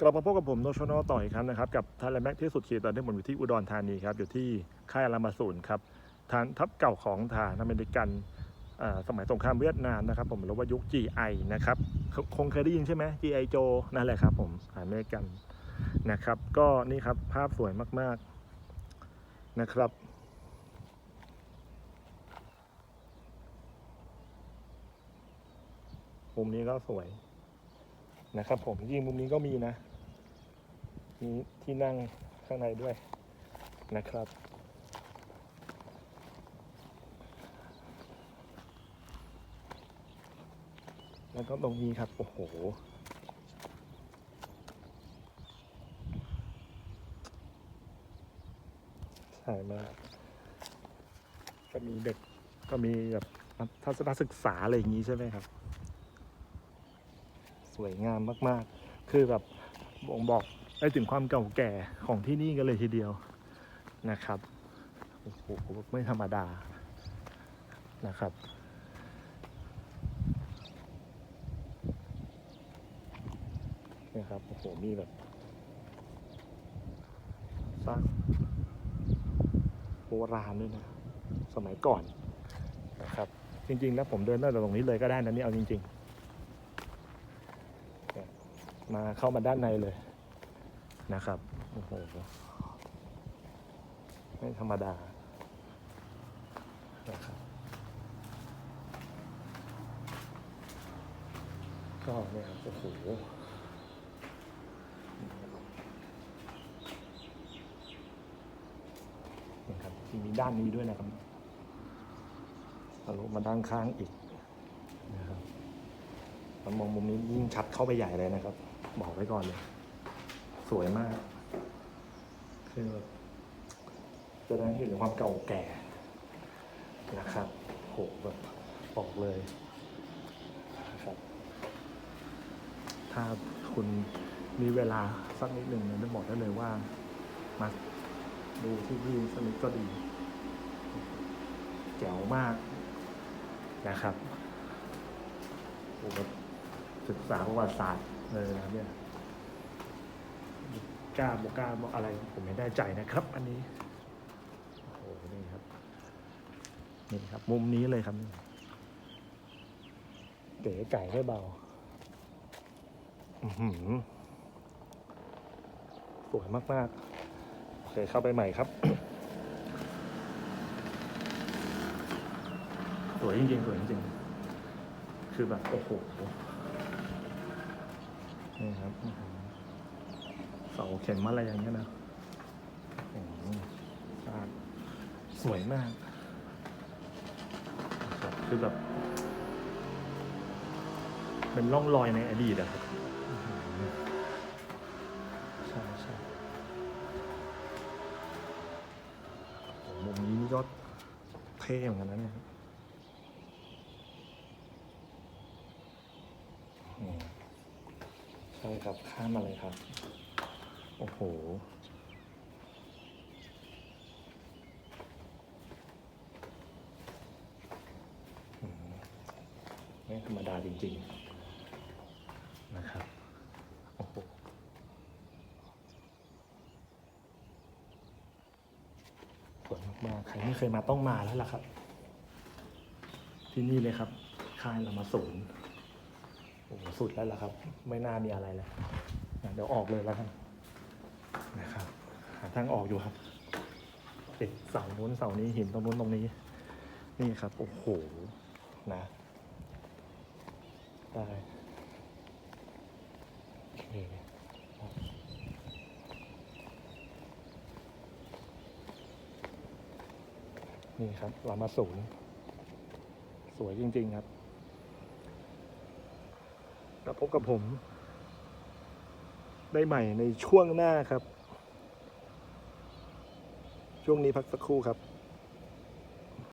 กลับมาพบกับผมโนชโนต่ออีกครั้งนะครับกับทาร์แม็กที่สุดขีดตอนนี้ผมอยู่ที่อุดรธานีครับอยู่ที่ค่ายอารามาศูนครับฐานทัพเก่าของทารอเมริกันสมัยสงครามเวียดนามนะครับผมหรือว่ายุค GI นะครับคงเคยได้ยินใช่ไหม GI โจนั่นแหละครับผมทหารอเมริกันนะครับ ก็นี่ครับภาพสวยมากๆนะครับมุมนี้ก็สวยนะครับผมยิ่งมุมนี้ก็มีนะ มีที่นั่งข้างในด้วยนะครับ แล้วก็ตรงนี้ครับโอ้โหใช่มากก็มีเด็กก็มีแบบทัศนศึกษาอะไรอย่างนี้ใช่ไหมครับ สวยงามมาก ๆ คือแบบบ่งบอก ได้ถึงความเก่าแก่ของที่นี่กันเลยทีเดียวนะครับโอ้โหไม่ธรรมดานะครับนี่ยครับโอ้โหมีแบบสร้างโบราณด้วยนะสมัยก่อนนะครับจริง ๆ แล้วผมเดินตั้งแต่ตรงนี้เลยก็ได้นะนี่เอาจริงๆมาเข้ามาด้านในเลย นะครับโอ้โหไม่ธรรมดานะครับก็เนี่ยโอ้โหนี่ครับมีด้านนี้ด้วยนะครับทะลุมาด้านข้างอีกนะครับมองมุมนี้ยิ่งชัดเข้าไปใหญ่เลยนะครับ บอกไว้ก่อนเลย สวยมาก คือแบบจะได้เห็นถึงความเก่าแก่นะครับโหแบบบอกเลยนะครับถ้าคุณมีเวลาสักนิดหนึ่งเนี่ยจะบอกได้เลยว่า มาดูที่นี่สักนิดก็ดี แจ๋วมากนะครับผมแบบศึกษาประวัติศาสตร์เลยนะเนี่ย กล้าบอกกล้าบอกอะไรผมไม่แน่ใจนะครับ อันนี้โอ้โหนี่ครับนี่ครับ มุมนี้เลยครับเก๋ไก่ให้เบาอือหือสวยมากๆโอเคเข้าไปใหม่ครับ สวยจริงๆสวยจริงๆคือแบบโอ้โหนี่ครับ เสาเข็มอะไรอย่างเงี้ยนะโอ้โหสะอาดสวยมากนะครับคือแบบเป็นร่องรอยในอดีตอะครับอื้อหือใช่ใช่โอ้โหมุมนี้นี่ก็เท่เหมือนกันนะเนี่ยอืมใช่ครับข้ามมาเลยครับ โอ้โห ไม่ธรรมดาจริง ๆ นะครับ โอ้โห สวยมากๆ ใครไม่เคยมาต้องมาแล้วล่ะครับ ที่นี่เลยครับ ค่ายเรามาศูนย์โอ้โหสุดแล้วล่ะครับ ไม่น่ามีอะไรแล้ว เดี๋ยวออกเลยแล้วกัน นะครับหาทางออกอยู่ครับ ติดเสานู้นเสานี้หินตรงนู้นตรงนี้ นี่ครับ โอ้โห นะได้โอเคนี่ครับเรามาศูนย์สวยจริง ๆ ครับ แล้วพบกับผม ได้ใหม่ในช่วงหน้าครับ ช่วงนี้พักสักครู่ครับ